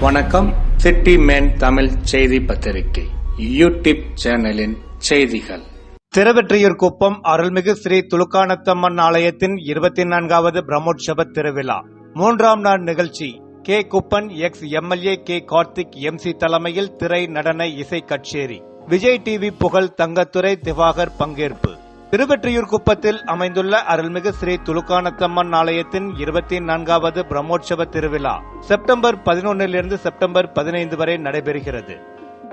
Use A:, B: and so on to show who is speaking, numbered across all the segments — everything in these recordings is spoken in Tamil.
A: வணக்கம். சிட்டி மேன் தமிழ் செய்தி பத்திரிகை யூடியூப் சேனலின் செய்திகள். திருவெற்றியூர் குப்பம் அருள்மிகு ஸ்ரீ துலுக்கானத்தம்மன் ஆலயத்தின் இருபத்தி நான்காவது பிரம்மோற்சவ திருவிழா. மூன்றாம் நாள் நிகழ்ச்சி. K. Kuppan ex. MLA K. Karthik MC தலைமையில் திரை நடன இசை கச்சேரி. விஜய் டிவி புகழ் தங்கத்துறை திவாகர் பங்கேற்பு. திருவெற்றியூர் குப்பத்தில் அமைந்துள்ள அருள்மிகு ஸ்ரீ துலுக்கானத்தம்மன் ஆலயத்தின் இருபத்தி நான்காவது பிரம்மோற்சவ திருவிழா செப்டம்பர் பதினொன்னிலிருந்து செப்டம்பர் பதினைந்து வரை நடைபெறுகிறது.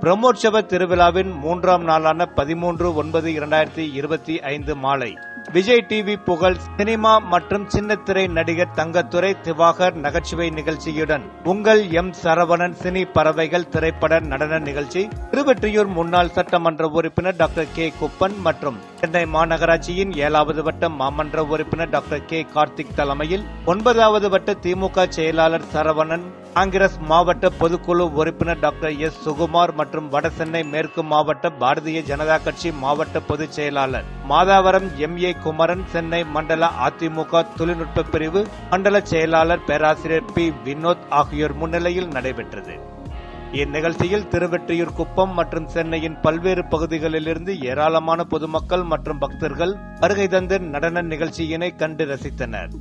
A: பிரம்மோற்சவ திருவிழாவின் மூன்றாம் நாளான பதிமூன்று ஒன்பது இரண்டாயிரத்தி இருபத்தி ஐந்து மாலை. விஜய் டிவி புகழ் சினிமா மற்றும் சின்னத்திரை நடிகர் தங்கத்துறை திவாகர் நகைச்சுவை நிகழ்ச்சியுடன் உங்கள் எம் சரவணன் சினி பறவைகள் திரைப்பட நடன நிகழ்ச்சி திருவெற்றியூர் முன்னாள் சட்டமன்ற உறுப்பினர் டாக்டர் கே குப்பன் மற்றும் சென்னை மாநகராட்சியின் ஏழாவது வட்ட மாமன்ற உறுப்பினர் டாக்டர் கே கார்த்திக் தலைமையில் ஒன்பதாவது வட்ட திமுக செயலாளர் சரவணன் காங்கிரஸ் மாவட்ட பொதுக்குழு உறுப்பினர் டாக்டர் எஸ். சுகுமார் மற்றும் வடசென்னை மேற்கு மாவட்ட பாரதிய ஜனதா கட்சி மாவட்ட பொதுச் செயலாளர் மாதாவரம் எம். ஏ. குமரன் சென்னை மண்டல அதிமுக தொழில்நுட்ப பிரிவு மண்டல செயலாளர் பேராசிரியர் பி. வினோத் ஆகியோர் முன்னிலையில் நடைபெற்றது. இந்நிகழ்ச்சியில் திருவெற்றியூர் குப்பம் மற்றும் சென்னையின் பல்வேறு பகுதிகளிலிருந்து ஏராளமான பொதுமக்கள் மற்றும் பக்தர்கள் வருகை தந்து நடன நிகழ்ச்சியினை கண்டு ரசித்தனர்.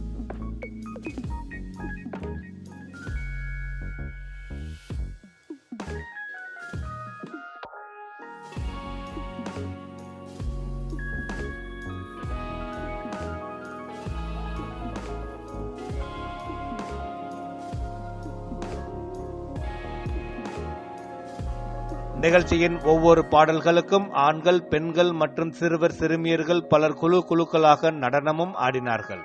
A: நிகழ்ச்சியின் ஒவ்வொரு பாடல்களுக்கும் ஆண்கள் பெண்கள் மற்றும் சிறுவர் சிறுமியர்கள் பலர் குழு குழுக்களாக நடனமும் ஆடினார்கள்.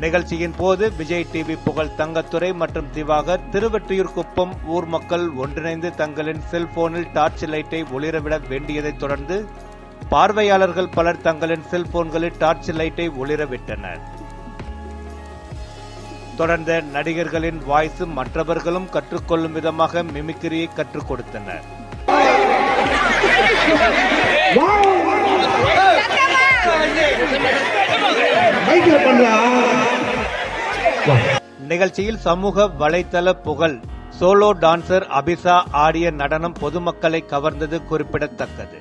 A: நிகழ்ச்சியின் போது விஜய் டிவி புகழ் தங்கத்துறை மற்றும் திவாகர் திருவெற்றியூர் குப்பம் ஊர் மக்கள் ஒன்றிணைந்து தங்களின் செல்போனில் டார்ச் லைட்டை ஒளிரவிட வேண்டியதைத் தொடர்ந்து பார்வையாளர்கள் பலர் தங்களின் செல்போன்களில் டார்ச் லைட்டை ஒளிரவிட்டனர். தொடர்ந்த நடிகர்களின் வாய்ஸ் மற்றவர்களும் கற்றுக்கொள்ளும் விதமாக மிமிக்ரியை கற்றுக் கொடுத்தனர்.
B: பண்றா?
A: நிகழ்ச்சியில் சமூக வலைதள புகழ் சோலோ டான்சர் அபிசா ஆடிய நடனம் பொதுமக்களை கவர்ந்தது குறிப்பிடத்தக்கது.